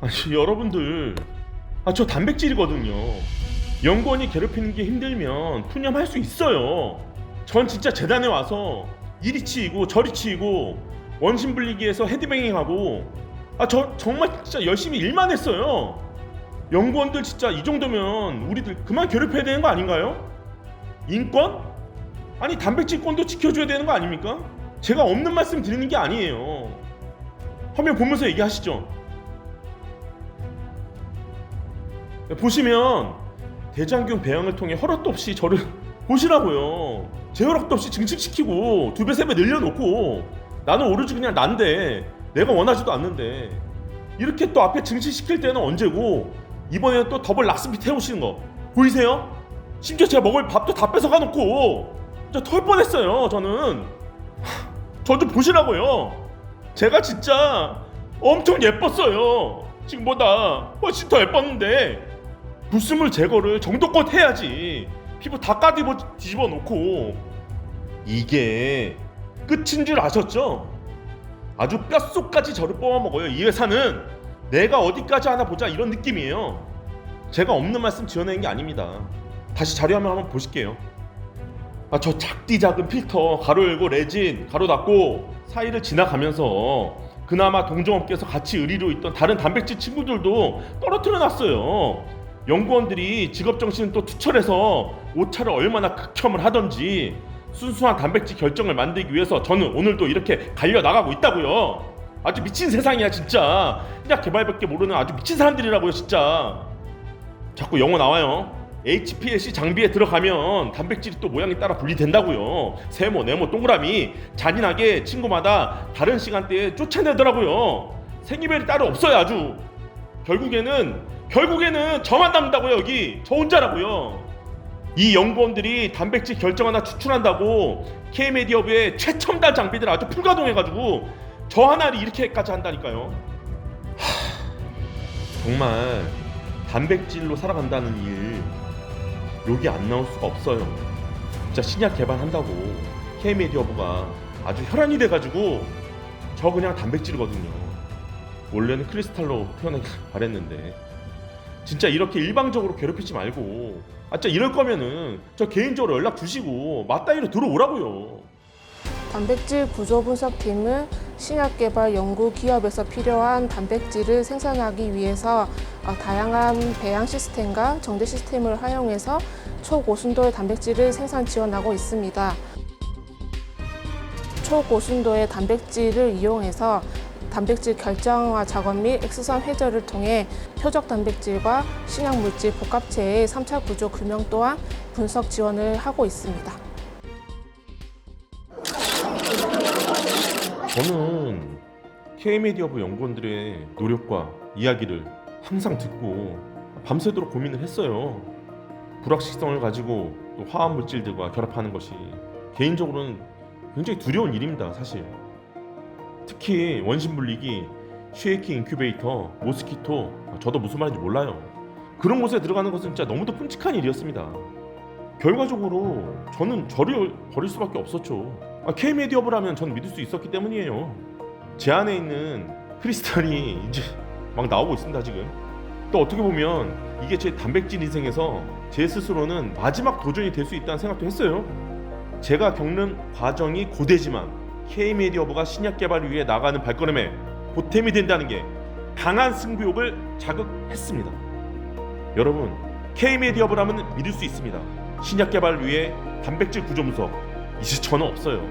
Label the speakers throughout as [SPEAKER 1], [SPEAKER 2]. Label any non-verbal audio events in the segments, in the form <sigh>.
[SPEAKER 1] 아니 여러분들. 아 저 단백질이거든요. 연구원이 괴롭히는 게 힘들면 푸념할 수 있어요. 전 진짜 재단에 와서 이리 치이고 저리 치이고 원심 불리기에서 헤드뱅잉하고. 아 저 정말 진짜 열심히 일만 했어요. 연구원들 진짜 이 정도면 우리들 그만 괴롭혀야 되는 거 아닌가요? 인권? 아니 단백질권도 지켜줘야 되는 거 아닙니까? 제가 없는 말씀 드리는 게 아니에요. 화면 보면서 얘기하시죠 보시면 대장균 배양을 통해 허락도 없이 저를 <laughs> 보시라고요. 제 허락도 없이 증식시키고 두 배 세 배 늘려놓고 나는 오로지 그냥 난데 내가 원하지도 않는데 이렇게 또 앞에 증식시킬 때는 언제고 이번에는 또 더블 락스피 태우시는 거 보이세요? 심지어 제가 먹을 밥도 다 뺏어가 놓고 진짜 털 뻔했어요 저는 <laughs> 저 좀 보시라고요 제가 진짜 엄청 예뻤어요 지금보다 훨씬 더 예뻤는데 불순물 제거를 정도껏 해야지. 피부 다 까디버 뒤집어 놓고. 이게 끝인 줄 아셨죠? 아주 뼛속까지 저를 뽑아 먹어요 이 회사는. 내가 어디까지 하나 보자 이런 느낌이에요. 제가 없는 말씀 지어내는 게 아닙니다. 다시 자료화면 한번 보실게요. 아 저 작디 작은 필터 가로 열고 레진 가로 닫고 사이를 지나가면서 그나마 동종업계에서 같이 의리로 있던 다른 단백질 친구들도 떨어뜨려 놨어요 연구원들이 직업정신을 또 투철해서 오차를 얼마나 극혐을 하던지 순수한 단백질 결정을 만들기 위해서 저는 오늘도 이렇게 갈려 나가고 있다고요. 아주 미친 세상이야 진짜. 그냥 개발밖에 모르는 아주 미친 사람들이라고요 진짜. 자꾸 영어 나와요. HPLC 장비에 들어가면 단백질이 또 모양이 따라 분리된다고요. 세모, 네모, 동그라미 잔인하게 친구마다 다른 시간대에 쫓아내더라고요. 생이별이 따로 없어요 아주. 결국에는 결국에는 저만 남는다고요 여기? 저 혼자라고요? 이 연구원들이 단백질 결정 하나 추출한다고 K메디어부의 최첨단 장비들 아주 풀가동해가지고 저 하나를 이렇게까지 한다니까요. 하, 정말 단백질로 살아간다는 일 여기 안 나올 수가 없어요. 진짜 신약 개발한다고 K메디어부가 아주 혈안이 돼가지고 저 그냥 단백질이거든요. 원래는 크리스탈로 태어나길 <laughs> 바랬는데 진짜 이렇게 일방적으로 괴롭히지 말고 아 진짜 이럴 거면은 저 개인적으로 연락 주시고 맞다이로 들어오라고요
[SPEAKER 2] 단백질 구조 분석팀은 신약 개발 연구 기업에서 필요한 단백질을 생산하기 위해서 어, 다양한 배양 시스템과 정제 시스템을 활용해서 초고순도의 단백질을 생산 지원하고 있습니다. 초고순도의 단백질을 이용해서 단백질 결정화 작업 및 엑스선 회절을 통해 표적 단백질과 신약 물질 복합체의 3차 구조 규명 또한 분석 지원을 하고 있습니다.
[SPEAKER 1] 저는 K메디어부 연구원들의 노력과 이야기를 항상 듣고 밤새도록 고민을 했어요 불확실성을 가지고 또 화학 물질들과 결합하는 것이 개인적으로는 굉장히 두려운 일입니다 사실 특히 원심 분리기, 쉐이키 인큐베이터, 모스키토 저도 무슨 말인지 몰라요. 그런 곳에 들어가는 것은 진짜 너무도 끔찍한 일이었습니다. 결과적으로 저는 저를 버릴 수밖에 없었죠. 아, K메디어브라면 전 믿을 수 있었기 때문이에요. 제 안에 있는 크리스탈이 이제 막 나오고 있습니다 지금. 또 어떻게 보면 이게 제 단백질 인생에서 제 스스로는 마지막 도전이 될 수 있다는 생각도 했어요. 제가 겪는 과정이 고되지만 K메디어부가 신약 개발을 위해 나가는 발걸음에 보탬이 된다는 게 강한 승부욕을 자극했습니다. 여러분, K메디어부라면 믿을 수 있습니다. 신약 개발을 위해 단백질 구조 분석 이제 저는 없어요.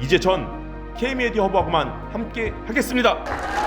[SPEAKER 1] 이제 전 K메디어부하고만 함께 하겠습니다.